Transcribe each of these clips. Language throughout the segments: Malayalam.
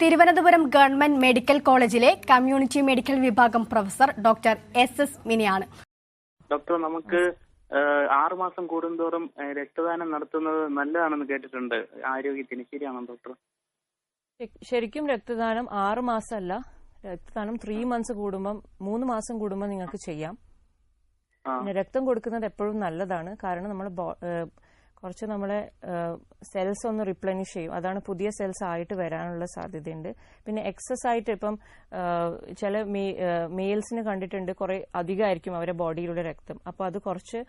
തിരുവനന്തപുരം ഗവൺമെന്റ് മെഡിക്കൽ കോളേജിലെ കമ്മ്യൂണിറ്റി മെഡിക്കൽ വിഭാഗം പ്രൊഫസർ ഡോക്ടർ എസ് എസ് മിനിയാണ്. ഡോക്ടർ നമുക്ക് ആറു മാസം കൂടുന്തോറും രക്തദാനം നടത്തുന്നത് നല്ലതാണെന്ന് കേട്ടിട്ടുണ്ട്. ആരോഗ്യത്തിന് ശരിയാണോ ഡോക്ടർ? ശരിക്കും രക്തദാനം ആറു മാസമല്ല രക്തദാനം ത്രീ മന്ത്സ് കൂടുമ്പം മൂന്ന് മാസം കൂടുമ്പോൾ നിങ്ങൾക്ക് ചെയ്യാം. രക്തം കൊടുക്കുന്നത് എപ്പോഴും നല്ലതാണ്. കാരണം നമ്മൾ കുറച്ച് നമ്മളെ സെൽസ് ഒന്ന് റിപ്ലനിഷ് ചെയ്യും. അതാണ് പുതിയ സെൽസ് ആയിട്ട് വരാനുള്ള സാധ്യതയുണ്ട്. പിന്നെ എക്സസ് ആയിട്ട് ഇപ്പം ചില മെയിൽസിന് കണ്ടിട്ടുണ്ട് കുറെ അധികമായിരിക്കും അവരെ ബോഡിയിലുള്ള രക്തം. അപ്പോൾ അത് കുറച്ച്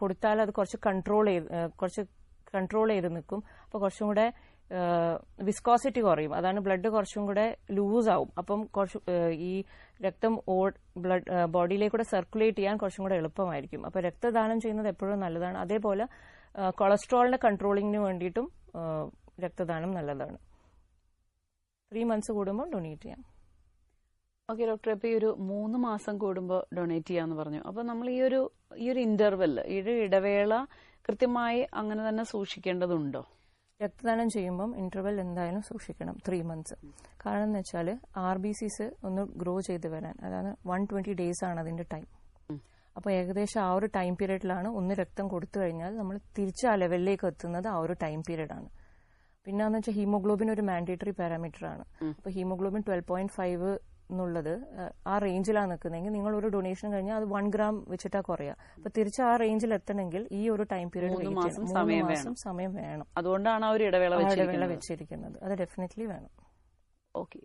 കൊടുത്താൽ അത് കുറച്ച് കൺട്രോൾ ചെയ്ത് കുറച്ച് കൺട്രോൾ ചെയ്ത് നിൽക്കും. അപ്പോൾ കുറച്ചും കൂടെ വിസ്കോസിറ്റി കുറയും. അതാണ് ബ്ലഡ് കുറച്ചും കൂടെ ലൂസ് ആവും. അപ്പം കുറച്ച് ഈ രക്തം ബ്ലഡ് ബോഡിയിലേക്കൂടെ സർക്കുലേറ്റ് ചെയ്യാൻ കുറച്ചും കൂടെ എളുപ്പമായിരിക്കും. അപ്പോൾ രക്തദാനം ചെയ്യുന്നത് എപ്പോഴും നല്ലതാണ്. അതേപോലെ കൊളസ്ട്രോളിന്റെ കൺട്രോളിങ്ങിന് വേണ്ടിയിട്ടും രക്തദാനം നല്ലതാണ്. ത്രീ മന്ത്സ് കൂടുമ്പോൾ ഡൊണേറ്റ് ചെയ്യാം. ഓക്കെ ഡോക്ടർ ഇപ്പൊ ഈ ഒരു മൂന്ന് മാസം കൂടുമ്പോൾ ഡൊണേറ്റ് ചെയ്യാന്ന് പറഞ്ഞു. അപ്പൊ നമ്മൾ ഈ ഒരു ഈ ഒരു ഇന്റർവെൽ ഈ ഒരു ഇടവേള കൃത്യമായി അങ്ങനെ തന്നെ സൂക്ഷിക്കേണ്ടതുണ്ടോ? രക്തദാനം ചെയ്യുമ്പം ഇന്റർവെൽ എന്തായാലും സൂക്ഷിക്കണം. ത്രീ മന്ത്സ് കാരണം എന്ന് വെച്ചാൽ ആർ ബി സിസ് ഒന്ന് ഗ്രോ ചെയ്ത് വരാൻ. അതായത് വൺ ട്വന്റി ഡേയ്സ് ആണ് അതിന്റെ ടൈം അപ്പോൾ ഏകദേശം ആ ഒരു ടൈം പീരീഡിലാണ് ഒന്ന് രക്തം കൊടുത്തു കഴിഞ്ഞാൽ നമ്മൾ തിരിച്ച് ആ ലെവലിലേക്ക് എത്തുന്നത് ആ ഒരു ടൈം പീരീഡ് ആണ്. പിന്നെ എന്ന് വെച്ചാൽ ഹീമോഗ്ലോബിൻ ഒരു മാൻഡേറ്ററി പാരാമീറ്റർ ആണ്. അപ്പോൾ ഹീമോഗ്ലോബിൻ ട്വൽവ് പോയിന്റ് ഫൈവ് എന്നുള്ളത് ആ റേഞ്ചിലാണ് നിൽക്കുന്നതെങ്കിൽ നിങ്ങൾ ഒരു ഡൊണേഷൻ കഴിഞ്ഞാൽ അത് വൺ ഗ്രാം വെച്ചിട്ടാ കുറയുക. അപ്പൊ തിരിച്ച് ആ റേഞ്ചിൽ എത്തണമെങ്കിൽ ഈ ഒരു ടൈം പീരീഡ് മാസം സമയം വേണം. അതുകൊണ്ടാണ് ആ ഒരു ഇടവേള വെച്ചിരിക്കുന്നത്. അത് ഡെഫിനറ്റ്ലി വേണം. ഓക്കെ